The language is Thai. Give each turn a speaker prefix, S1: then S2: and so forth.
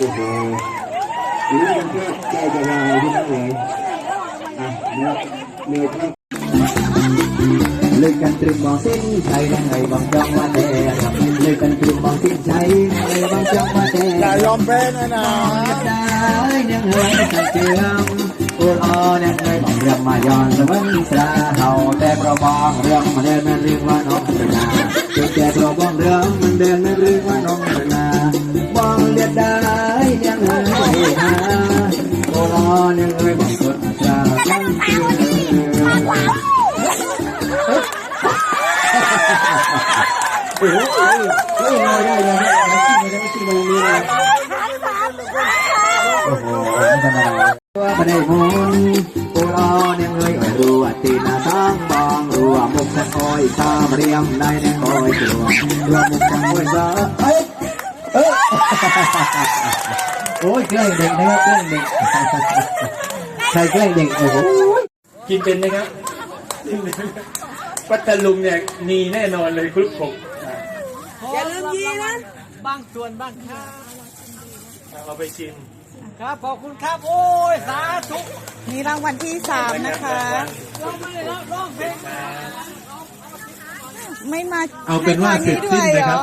S1: โอ้โหนี่มันก็ใจจะวายที่นั่นเลยอะเนื้อเนื้อที่
S2: เลิกกันตรึงมองสิ้นใจยังไงบางจังว่าแต่เลิกกันตรึงมองสิ้นใจยังไงบางจังว่าแต่
S3: อย่ายอมแพ้นะนะ
S2: ได้ยังไงสักเจืองอุลอยังไงบางเรื่องมาย้อนสมันสาเฮาแต่เพราะบางเรื่องมันเดินมันเรื่องว่าน้องเป็น โอ้โหเฮ้ยลอยได้เลยนะไม่ได้ไม่ชิมเลยนี่เลยโอ้โหไม่ธรรมดาไม่ได้มนโอ้รอเนี่ยเอ้ยไม่รู้ว่าตีนาตั้งบางรู้ว่ามุกสักคอยตามเรียมได้เนี่ยคอยตัวรู้มุกสักคอยซะเอ้ยเอ้ยโอ้ยแกล้งเด็กนะครับแกล้งเด็ก ใครแกล้งเด็กโอ้โห
S4: กินเป็นไหมครับปัตตลุงเนี่ยมีแน่นอนเลยครุกผม
S5: อย่าลืมยีนะ
S6: บางส่วนบางค่า
S4: เอาไปชิม
S6: ครับขอบคุณครับ โอ้ย สาธุ
S5: นี่รางวัลที่สามนะคะ
S6: เราไม่ได้ร้องร้องเพลง
S5: ไม่มา
S3: เอาเป็นว่าเสร็จสิ้นนะครับ